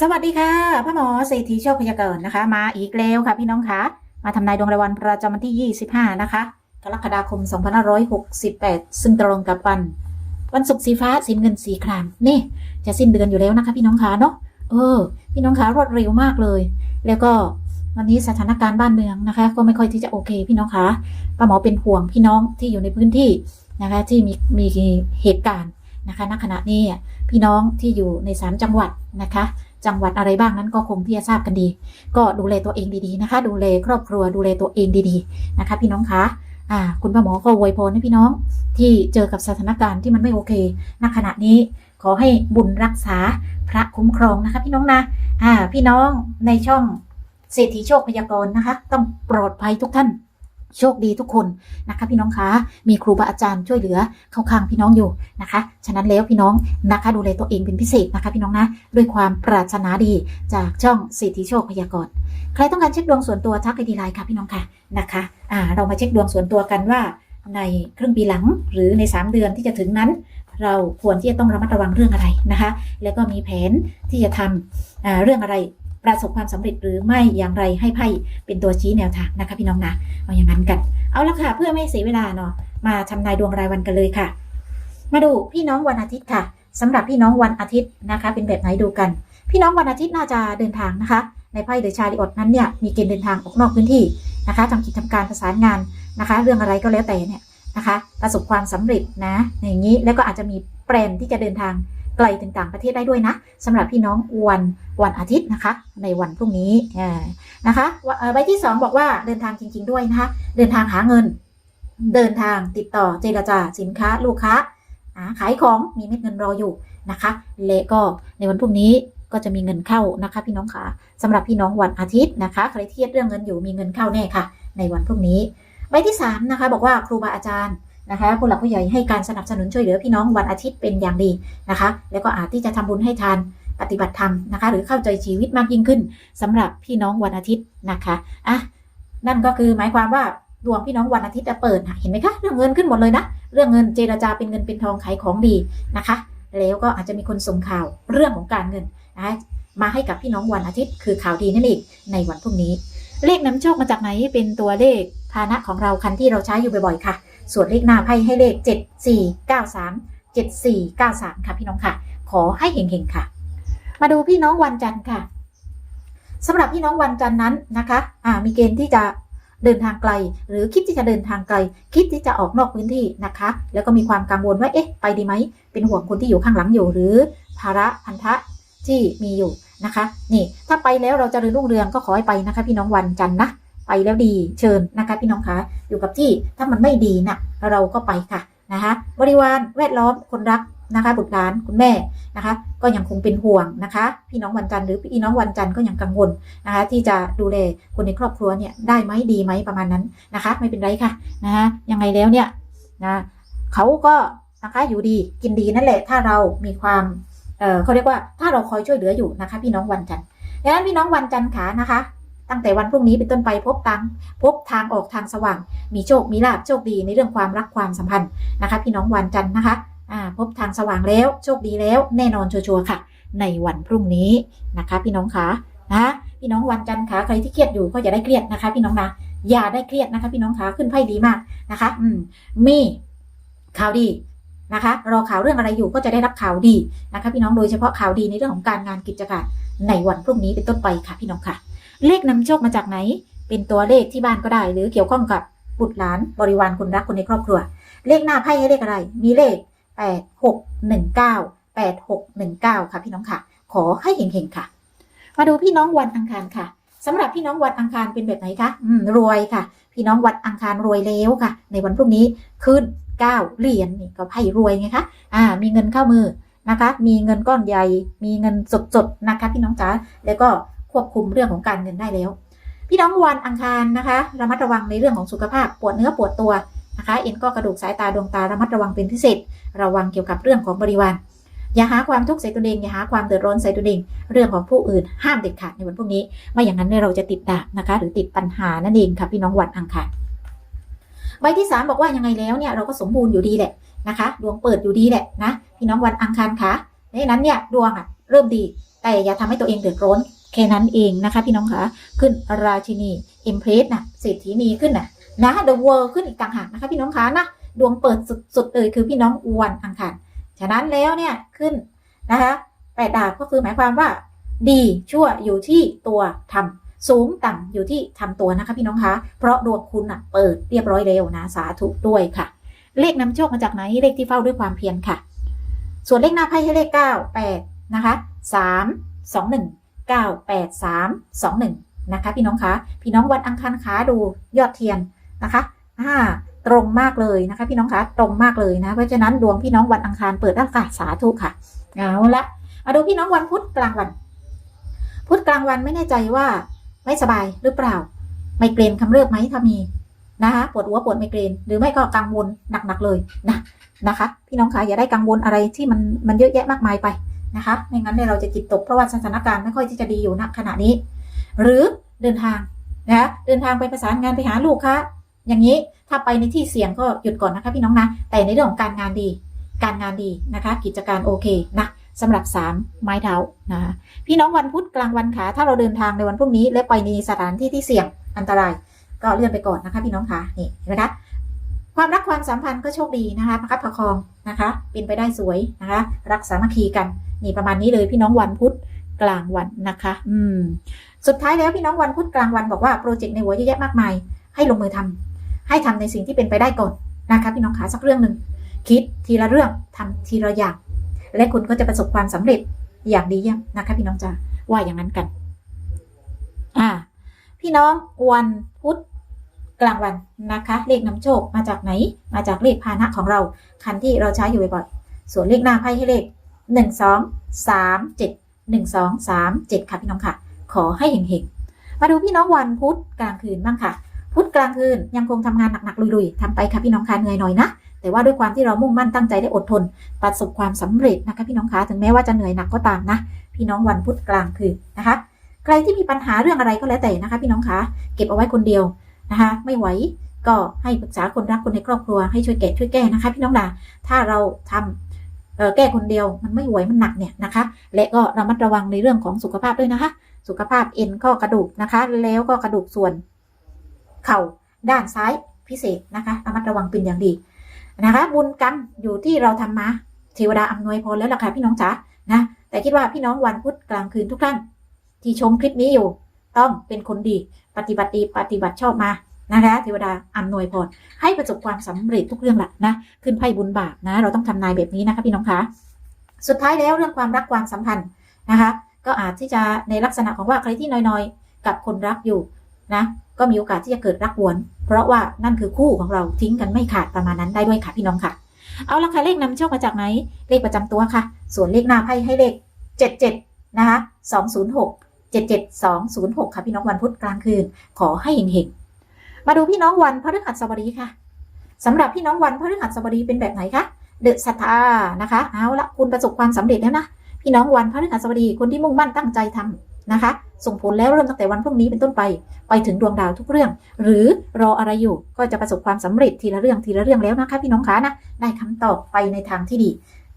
สวัสดีค่ะพ่อหมอเศรษฐีโชคพยากรณ์นะคะ มาอีกแล้วค่ะพี่น้องคะมาทำนายดวงรายวันประจำวันที่ 25 นะคะกรกฎาคม 2568 ซึ่งตรงกับวัน วันศุกร์สีฟ้าสีเงินสีครามนี่ จะสิ้นเดือนอยู่แล้วนะคะ พี่น้องคะเนาะเออ พี่น้องคะรวดเร็วมากเลย แล้วก็วันนี้สถานการณ์บ้านเมืองนะคะ ก็ไม่ค่อยที่จะโอเค พี่น้องคะป้าหมอเป็นห่วงพี่น้องที่อยู่ในพื้นที่นะคะ ที่มีมีเหตุการณ์ นะคะณขณะนี้พี่น้องที่อยู่ในสามจังหวัดนะคะ จังหวัดอะไรบ้างนั้นก็คงที่จะทราบกันดี ก็ดูแลตัวเองดีๆนะคะ ดูแลครอบครัวดูแลตัวเองดีๆนะคะ พี่น้องคะอ่าคุณป้าหมอก็อวยพรให้พี่น้องที่เจอกับสถานการณ์ที่มันไม่โอเคณขณะนี้ขอให้บุญรักษาพระคุ้มครองนะคะ พี่น้องนะอ่าพี่น้องในช่องเศรษฐีโชคพยากรณ์นะคะ ต้องปลอดภัยทุกท่าน โชคดีทุกคนนะคะพี่น้องคะ มีครูบาอาจารย์ช่วยเหลือเข้าข้างพี่น้องอยู่นะคะ ฉะนั้นแล้วพี่น้องนะคะดูแลตัวเองเป็นพิเศษนะคะพี่น้องนะ ด้วยความปรารถนาดีจากช่องสิทธิโชคพยากรณ์ใครต้องการเช็คดวงส่วนตัวทักไอดีไลน์ค่ะพี่น้องค่ะนะคะอ่าเรามาเช็คดวงส่วนตัวกันว่าในครึ่งปีหลังหรือใน 3 เดือนที่จะถึงนั้น เราควรที่จะต้องระมัดระวังเรื่องอะไรนะคะ แล้วก็มีแผนที่จะทำเรื่องอะไร ประสบความสำเร็จหรือไม่อย่างไรให้ไพ่เป็นตัวชี้แนวทางนะคะพี่น้องนะเอาอย่างนั้นกัน เอาละค่ะเพื่อไม่เสียเวลาเนาะมาทำนายดวงรายวันกันเลยค่ะ มาดูพี่น้องวันอาทิตย์ค่ะสำหรับพี่น้องวันอาทิตย์นะคะ เป็นแบบไหนดูกัน พี่น้องวันอาทิตย์น่าจะเดินทางนะคะ ในไพ่เดอะชาริออตนั้นเนี่ยมีเกณฑ์เดินทางออกนอกพื้นที่นะคะทำกิจทำการประสานงานนะคะ เรื่องอะไรก็แล้วแต่เนี่ยนะคะ ประสบความสำเร็จนะอย่างนี้แล้วก็อาจจะมีแปลนที่จะเดินทาง ไกลถึงต่างประเทศได้ด้วยนะสำหรับพี่น้องวันวันอาทิตย์นะคะ ในวันพรุ่งนี้อ่านะคะใบที่สองบอกว่าเดินทางจริง ๆ ด้วยนะคะ เดินทางหาเงิน เดินทางติดต่อเจรจาสินค้าลูกค้าขายของมีเม็ดเงินรออยู่นะคะและก็ในวันพรุ่งนี้ก็จะมีเงินเข้านะคะ พี่น้องค่ะสำหรับพี่น้องวันอาทิตย์นะคะ ใครเครียดเรื่องเงินอยู่มีเงินเข้าแน่ค่ะ ในวันพรุ่งนี้ใบที่สามนะคะบอกว่าครูบาอาจารย์ นะคะผู้หลักผู้ใหญ่ให้การสนับสนุนช่วยเหลือพี่น้องวันอาทิตย์เป็นอย่างดีนะคะ แล้วก็อาจที่จะทำบุญให้ทานปฏิบัติธรรมนะคะ หรือเข้าใจชีวิตมากยิ่งขึ้นสำหรับพี่น้องวันอาทิตย์นะคะอะนั่นก็คือหมายความว่าดวงพี่น้องวันอาทิตย์จะเปิดเห็นไหมคะเรื่องเงินขึ้นหมดเลยนะเรื่องเงินเจรจาเป็นเงินเป็นทองขายของดีนะคะ แล้วก็อาจจะมีคนส่งข่าวเรื่องของการเงินนะคะมาให้กับพี่น้องวันอาทิตย์ คือข่าวดีนั่นเองในวันพรุ่งนี้ เลขนำโชคมาจากไหนเป็นตัวเลขพานะของเราคันที่เราใช้อยู่บ่อยๆค่ะ ส่วนเลขหน้าไพ่ให้เลข 7 4 9 3 7 4 9 3 ค่ะพี่น้องค่ะ ขอให้เฮงๆค่ะ มาดูพี่น้องวันจันทร์ค่ะสำหรับพี่น้องวันจันทร์นั้นนะคะอ่ามีเกณฑ์ที่จะเดินทางไกล หรือคิดที่จะเดินทางไกล คิดที่จะออกนอกพื้นที่นะคะ แล้วก็มีความกังวลว่าเอ๊ะไปดีไหม เป็นห่วงคนที่อยู่ข้างหลังอยู่หรือ ภาระพันธะที่มีอยู่นะคะ นี่ ถ้าไปแล้วเราจะเริญรุ่งเรืองก็ขอให้ไปนะคะ พี่น้องวันจันทร์นะ ไปแล้วดีเชิญนะคะพี่น้องคะอยู่กับที่ถ้ามันไม่ดีนะเราก็ไปค่ะนะคะบริวารแวดล้อมคนรักนะคะบุตรหลานคุณแม่นะคะ ก็ยังคงเป็นห่วงนะคะ พี่น้องวันจันทร์หรือพี่น้องวันจันทร์ก็ยังกังวลนะคะ ที่จะดูแลคนในครอบครัวเนี่ยได้ไหมดีไหมประมาณนั้นนะคะ ไม่เป็นไรค่ะนะคะยังไงแล้วเนี่ยนะเขาก็นะคะอยู่ดีกินดีนั่นแหละ ถ้าเรามีความเออเขาเรียกว่าถ้าเราคอยช่วยเหลืออยู่นะคะ พี่น้องวันจันทร์ดังนั้นพี่น้องวันจันทร์ขานะคะ ตั้งแต่วันพรุ่งนี้เป็นต้นไปพบทางพบทางออกทางสว่าง มีโชคมีลาภโชคดีในเรื่องความรักความสัมพันธ์นะคะพี่น้องวันจันทร์นะคะอ่าพบทางสว่างแล้วโชคดีแล้วแน่นอนชัวร์ค่ะ ในวันพรุ่งนี้นะคะ พี่น้องคะนะพี่น้องวันจันทร์คะใครที่เครียดอยู่ก็อย่าได้เครียดนะคะ พี่น้องนะอย่าได้เครียดนะคะ พี่น้องคะขึ้นไพ่ดีมากนะคะ อืมมีข่าวดีนะคะ รอข่าวเรื่องอะไรอยู่ก็จะได้รับข่าวดีนะคะ พี่น้องโดยเฉพาะข่าวดีในเรื่องของการงานกิจการในวันพรุ่งนี้เป็นต้นไปค่ะพี่น้องค่ะ เลขนำโชคมาจากไหน เป็นตัวเลขที่บ้านก็ได้ หรือเกี่ยวข้องกับบุตรหลานบริวารคนรักคนในครอบครัว เลขหน้าไพ่ให้เลขอะไร มีเลข 8 6 1 9 8 6 1 9 ค่ะพี่น้องค่ะ ขอให้เฮงๆค่ะ มาดูพี่น้องวันอังคารค่ะสำหรับพี่น้องวันอังคารเป็นแบบไหนคะอืมรวยค่ะ พี่น้องวันอังคารรวยแล้วค่ะ ในวันพรุ่งนี้ขึ้น9เหรียญนี่ก็ไพ่รวยไงคะอ่า มีเงินเข้ามือนะคะ มีเงินก้อนใหญ่ มีเงินสดๆนะคะ พี่น้องจ๋าแล้วก็ ควบคุมเรื่องของการเงินได้แล้ว พี่น้องวันอังคารนะคะ ระมัดระวังในเรื่องของสุขภาพปวดเนื้อปวดตัวนะคะเอ็นก็กระดูกสายตาดวงตาระมัดระวังเป็นพิเศษ ระวังเกี่ยวกับเรื่องของบริวารอย่าหาความทุกข์ใส่ตัวเองอย่าหาความเดือดร้อนใส่ตัวเองเรื่องของผู้อื่นห้ามเด็ดขาดในวันพรุ่งนี้ ไม่อย่างนั้นเราจะติดดาบนะคะ หรือติดปัญหานั่นเองค่ะพี่น้องวันอังคารใบที่สามบอกว่ายังไงแล้วเนี่ยเราก็สมบูรณ์อยู่ดีแหละนะคะดวงเปิดอยู่ดีแหละนะพี่น้องวันอังคารค่ะดังนั้นเนี่ยดวงอะเริ่มดีแต่อย่าทำให้ตัวเองเดือดร้อน แค่นั้นเองนะคะ พี่น้องคะขึ้นราชินีเอิมเพรสนะเศรษฐีนีขึ้นนะนะเดอะเวิร์ขึ้นอีกต่างหากนะคะ พี่น้องคะนะดวงเปิดสุดๆเลยคือพี่น้องวันอังคารฉะนั้นแล้วเนี่ยขึ้นนะคะแปดดาบก็คือหมายความว่า ดีชั่วอยู่ที่ตัวทำสูงต่ำอยู่ที่ทำตัวนะคะพี่น้องคะ เพราะดวงคุณอะเปิดเรียบร้อยแล้วนะสาธุด้วยค่ะ เลขนำโชคมาจากไหนเลขที่เฝ้าด้วยความเพียรค่ะ ส่วนเลขหน้าไพ่ให้เลขเก้าแปดนะคะสามสองหนึ่ง เก้าแปดสามสองหนึ่งนะคะ พี่น้องคะพี่น้องวันอังคารขาดูยอดเทียนนะคะอ่าตรงมากเลยนะคะ พี่น้องคะตรงมากเลยนะ เพราะฉะนั้นดวงพี่น้องวันอังคารเปิดอากาศสาธุค่ะเอาละมาดูพี่น้องวันพุธกลางวัน พุธกลางวันไม่แน่ใจว่าไม่สบายหรือเปล่า ไมเกรนคำเริบไหมถ้ามีนะคะปวดหัวปวดไมเกรนหรือไม่ก็กังวลหนักๆเลยนะนะคะ พี่น้องคะอย่าได้กังวลอะไรที่มันมันเยอะแยะมากมายไป นะคะไม่งั้นเนี่ยเราจะจิตตกเพราะว่าสถานการณ์ไม่ค่อยที่จะดีอยู่ณขณะนี้ หรือเดินทางนะเดินทางไปประสานงานไปหาลูกค้าอย่างนี้ถ้าไปในที่เสี่ยงก็หยุดก่อนนะคะพี่น้องนะแต่ในเรื่องของการงานดี การงานดีนะคะ กิจการโอเคนะสำหรับสามไม้เท้านะคะพี่น้องวันพุธกลางวันขาถ้าเราเดินทางในวันพรุ่งนี้ และไปในสถานที่ที่เสี่ยงอันตราย ก็เลื่อนไปก่อนนะคะพี่น้องคะนี่เห็นไหมคะ ความรักความสัมพันธ์ก็โชคดีนะคะประคับประคองนะคะ เป็นไปได้สวยนะคะ รักสามัคคีกันนี่ประมาณนี้เลยพี่น้องวันพุธกลางวันนะคะ อืม สุดท้ายแล้วพี่น้องวันพุธกลางวันบอกว่าโปรเจกต์ในหัวเยอะแยะมากมาย ให้ลงมือทำให้ทำในสิ่งที่เป็นไปได้ก่อนนะคะ พี่น้องขาสักเรื่องหนึ่งคิดทีละเรื่องทำทีละอย่าง และคุณก็จะประสบความสำเร็จอย่างดีเยี่ยมนะคะ พี่น้องจ๋าว่าอย่างนั้นกัน อ่า พี่น้องวันพุธ กลางวันนะคะ เลขนำโชคมาจากไหน มาจากเลขพาหนะของเรา คันที่เราใช้อยู่บ่อยๆส่วนเลขหน้าไพ่ให้เลขหนึ่งสองสามเจ็ดหนึ่งสองสามเจ็ดค่ะพี่น้องค่ะ ขอให้เห็งๆ มาดูพี่น้องวันพุธกลางคืนบ้างค่ะ พุธกลางคืนยังคงทำงานหนักๆลุยๆทำไปค่ะพี่น้องค่ะเหนื่อยหน่อยนะแต่ว่าด้วยความที่เรามุ่งมั่นตั้งใจและอดทน ประสบความสำเร็จนะคะพี่น้องคะถึงแม้ว่าจะเหนื่อยหนักก็ตามนะ พี่น้องวันพุธกลางคืนนะคะ ใครที่มีปัญหาเรื่องอะไรก็แล้วแต่นะคะ พี่น้องคะเก็บเอาไว้คนเดียว นะคะไม่ไหวก็ให้ปรึกษาคนรักคนในครอบครัวให้ช่วยแก้ช่วยแก้นะคะ พี่น้องดาถ้าเราทำเอ่อแก้คนเดียวมันไม่ไหวมันหนักเนี่ยนะคะ และก็ระมัดระวังในเรื่องของสุขภาพด้วยนะคะ สุขภาพเอ็นข้อกระดูกนะคะ แล้วก็กระดูกส่วน เข่าด้านซ้ายพิเศษนะคะระมัดระวังเป็นอย่างดีนะคะ บุญกรรมอยู่ที่เราทำมาเทวดาอำนวยพรแล้วล่ะค่ะพี่น้องจ๋านะแต่คิดว่าพี่น้องวันพุธกลางคืนทุกท่านที่ชมคลิปนี้อยู่ ต้องเป็นคนดี ปฏิบัติดีปฏิบัติชอบมานะคะเทวดาอำนวยพรให้ประสบความสำเร็จทุกเรื่องแหละนะขึ้นไพ่บุญบาปนะ เราต้องทำนายแบบนี้นะคะพี่น้องคะสุดท้ายแล้วเรื่องความรักความสัมพันธ์นะคะ ก็อาจที่จะในลักษณะของว่าใครที่น้อยๆ กับคนรักอยู่นะก็มีโอกาสที่จะเกิดรักหวน เพราะว่านั่นคือคู่ของเราทิ้งกันไม่ขาดประมาณนั้นได้ด้วยค่ะพี่น้องค่ะ เอาละค่ะเลขนำโชคมาจากไหนเลขประจำตัวค่ะ ส่วนเลขหน้าไพ่ให้เลข 77นะคะ206 77206 ค่ะพี่น้องวันพุธกลางคืน ขอให้เฮงๆ มาดูพี่น้องวันพฤหัสบดีค่ะสำหรับพี่น้องวันพฤหัสบดีเป็นแบบไหนคะเดอะสตานะคะ เอาละคุณประสบความสำเร็จแล้วนะ พี่น้องวันพฤหัสบดีคนที่มุ่งมั่นตั้งใจทำนะคะ ส่งผลแล้วเริ่มตั้งแต่วันพรุ่งนี้เป็นต้นไป ไปถึงดวงดาวทุกเรื่อง หรือรออะไรอยู่ก็จะประสบความสำเร็จทีละเรื่องทีละเรื่องแล้วนะคะ พี่น้องคะนะได้คำตอบไปในทางที่ดี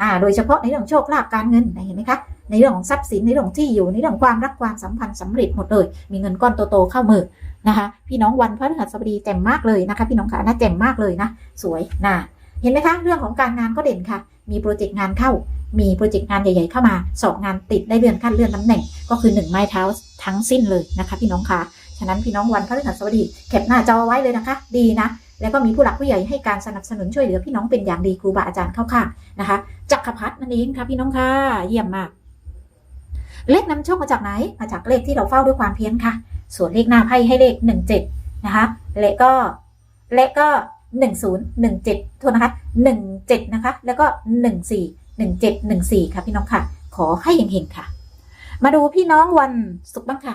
อ่า โดยเฉพาะในเรื่องโชคลาภการเงินเห็นไหมคะในเรื่องของทรัพย์สินในเรื่องที่อยู่ในเรื่องความรักความสัมพันธ์สำเร็จหมดเลย มีเงินก้อนโตๆเข้ามือนะคะ พี่น้องวันพฤหัสบดีแจ่มมากเลยนะคะ พี่น้องคะน่าแจ่มมากเลยนะสวยนะเห็นไหมคะ เรื่องของการงานก็เด่นค่ะ มีโปรเจกต์งานเข้า มีโปรเจกต์งานใหญ่ๆเข้ามาสอบงานติดได้เลื่อนขั้นเลื่อนตำแหน่ง ก็คือหนึ่งไม้เท้าทั้งสิ้นเลยนะคะ พี่น้องคะฉะนั้นพี่น้องวันพฤหัสบดีแคปหน้าจอไว้เลยนะคะ ดีนะ แล้วก็มีผู้หลักผู้ใหญ่ให้การสนับสนุนช่วยเหลือพี่น้องเป็นอย่างดีครูบาอาจารย์เข้าข้างนะคะจักรพรรดินั่นเองค่ะพี่น้องค่ะเยี่ยมมาก เลขนำโชคมาจากไหนมาจากเลขที่เราเฝ้าด้วยความเพียรค่ะ ส่วนเลขหน้าไพ่ให้เลขหนึ่งเจ็ดนะคะและก็และก็หนึ่งศูนย์หนึ่งเจ็ดโทษนะคะหนึ่งเจ็ดนะคะ แล้วก็หนึ่งสี่หนึ่งเจ็ดหนึ่งสี่ค่ะพี่น้องค่ะ ขอให้เฮงๆค่ะ มาดูพี่น้องวันศุกร์บ้างค่ะ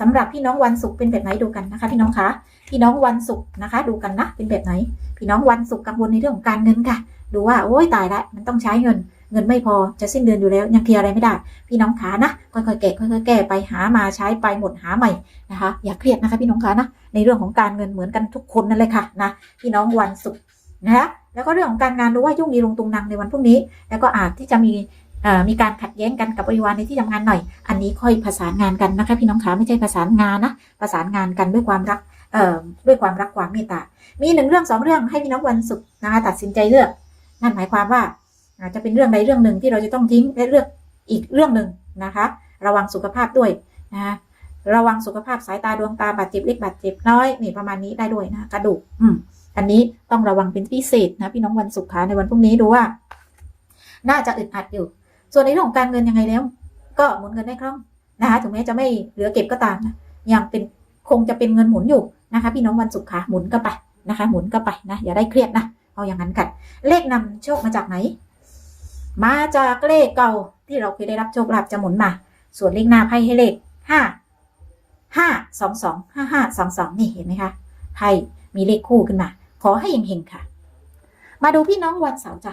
สำหรับพี่น้องวันศุกร์เป็นแบบไหนดูกันนะคะ พี่น้องคะพี่น้องวันศุกร์นะคะ ดูกันนะเป็นแบบไหน พี่น้องวันศุกร์กังวลในเรื่องของการเงินค่ะ ดูว่าโอ้ยตายละมันต้องใช้เงินเงินไม่พอจะสิ้นเดือนอยู่แล้วยังเคลียร์อะไรไม่ได้ พี่น้องขานะค่อยๆแกะค่อยๆแก้ไปหามาใช้ไปหมดหาใหม่นะคะ อย่าเครียดนะคะ พี่น้องขานะในเรื่องของการเงินเหมือนกันทุกคนนั่นเลยค่ะนะพี่น้องวันศุกร์นะคะแล้วก็เรื่องของการงานดูว่ายุ่งดีลงตุงนังในวันพรุ่งนี้ แล้วก็อาจที่จะมี มีการขัดแย้งกันกับบริวารในที่ทำงานหน่อย อันนี้ค่อยประสานงานกันนะคะพี่น้องขาไม่ใช่ประสานงานนะประสานงานกันด้วยความรักด้วยความรักความเมตตา มีหนึ่งเรื่องสองเรื่องให้พี่น้องวันศุกร์นะคะตัดสินใจเลือก นั่นหมายความว่าอาจจะเป็นเรื่องใดเรื่องหนึ่งที่เราจะต้องทิ้งและเลือกอีกเรื่องหนึ่งนะคะ ระวังสุขภาพด้วยนะคะระวังสุขภาพสายตาดวงตาบาดเจ็บเล็กบาดเจ็บน้อยนี่ประมาณนี้ได้ด้วยนะกระดูกอืมอันนี้ต้องระวังเป็นพิเศษนะพี่น้องวันศุกร์คะในวันพรุ่งนี้ดูว่า น่าจะอึดอัดอยู่ ส่วนในเรื่องของการเงินยังไงแล้ว ก็หมุนเงินได้คล่องนะคะถึงแม้จะไม่เหลือเก็บก็ตามนะยังเป็นคงจะเป็นเงินหมุนอยู่นะคะ พี่น้องวันศุกร์ค่ะหมุนก็ไปนะคะ หมุนก็ไปนะอย่าได้เครียดนะเอาอย่างนั้นกัน เลขนำโชคมาจากไหน มาจากเลขเก่าที่เราเคยได้รับโชคลาภจะหมุนมา ส่วนเลขหน้าไพ่ให้เลขห้าห้าสองสองห้าห้าสองสองนี่เห็นไหมคะไพ่มีเลขคู่ขึ้นมา ขอให้เฮงๆค่ะ มาดูพี่น้องวันเสาร์จ้ะ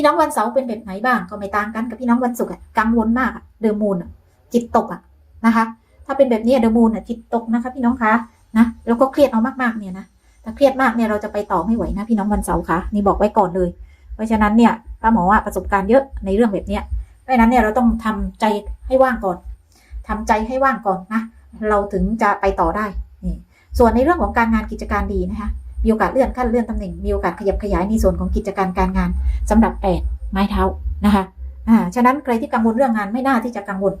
พี่น้องวันเสาร์เป็นแบบไหนบ้างก็ไม่ต่างกันกับพี่น้องวันศุกร์อะกังวลมากเดอมูนจิตตกอะนะคะ ถ้าเป็นแบบนี้เดอมูนอะจิตตกนะคะ พี่น้องคะนะแล้วก็เครียดเอามากๆเนี่ยนะถ้าเครียดมากเนี่ยเราจะไปต่อไม่ไหวนะพี่น้องวันเสาร์คะนี่บอกไว้ก่อนเลย เพราะฉะนั้นเนี่ยป้าหมอว่าประสบการณ์เยอะในเรื่องแบบเนี้ยเพราะฉะนั้นเนี่ยเราต้องทำใจให้ว่างก่อนทำใจให้ว่างก่อนนะเราถึงจะไปต่อได้นี่ส่วนในเรื่องของการงานกิจการดีนะคะ มีโอกาสเลื่อนขั้นเลื่อนตำแหน่ง มีโอกาสขยับขยายในส่วนของกิจการการงานสำหรับแปดไม้เท้านะคะอ่าฉะนั้นใครที่กังวลเรื่องงานไม่น่าที่จะกังวล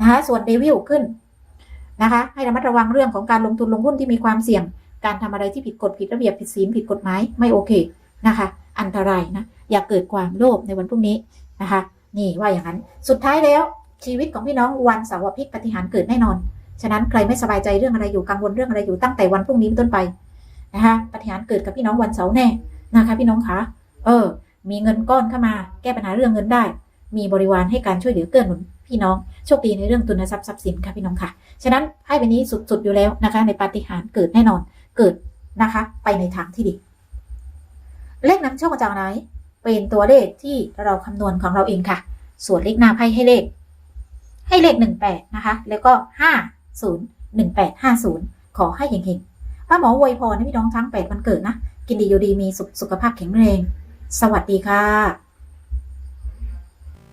นะคะส่วนเดวิลขึ้นนะคะให้ระมัดระวังเรื่องของการลงทุนลงหุ้นที่มีความเสี่ยง การทำอะไรที่ผิดกฎผิดระเบียบผิดศีลผิดกฎหมายไม่โอเคนะคะ อันตรายนะอย่าเกิดความโลภในวันพรุ่งนี้นะคะ นี่ว่าอย่างนั้นสุดท้ายแล้วชีวิตของพี่น้องวันเสาร์อาทิตย์ปฏิหารเกิดแน่นอน ฉะนั้นใครไม่สบายใจเรื่องอะไรอยู่กังวลเรื่องอะไรอยู่ตั้งแต่วันพรุ่งนี้เป็นต้นไป นะคะปฏิหารย์เกิดกับพี่น้องวันเสาร์แน่นะคะพี่น้องคะเออ มีเงินก้อนเข้ามา แก้ปัญหาเรื่องเงินได้ มีบริวารให้การช่วยเหลือเกื้อหนุนพี่น้องโชคดีในเรื่องทุนทรัพย์ทรัพย์สินค่ะพี่น้องค่ะ ฉะนั้นไพ่ใบนี้สุดๆอยู่แล้วนะคะ ในปาฏิหารย์เกิดแน่นอนเกิดนะคะ ไปในทางที่ดี เลขนำโชคมาจากไหน เป็นตัวเลขที่เราคำนวณของเราเองค่ะ ส่วนเลขหน้าไพ่ให้เลข ให้เลขหนึ่งแปดนะคะ แล้วก็ห้าศูนย์หนึ่งแปดห้าศูนย์ขอให้เฮงๆ ป้าหมออวยพรให้พี่น้องทั้งแปดวันเกิดนะ กินดีอยู่ดีมีสุขสุขภาพแข็งแรง สวัสดีค่ะ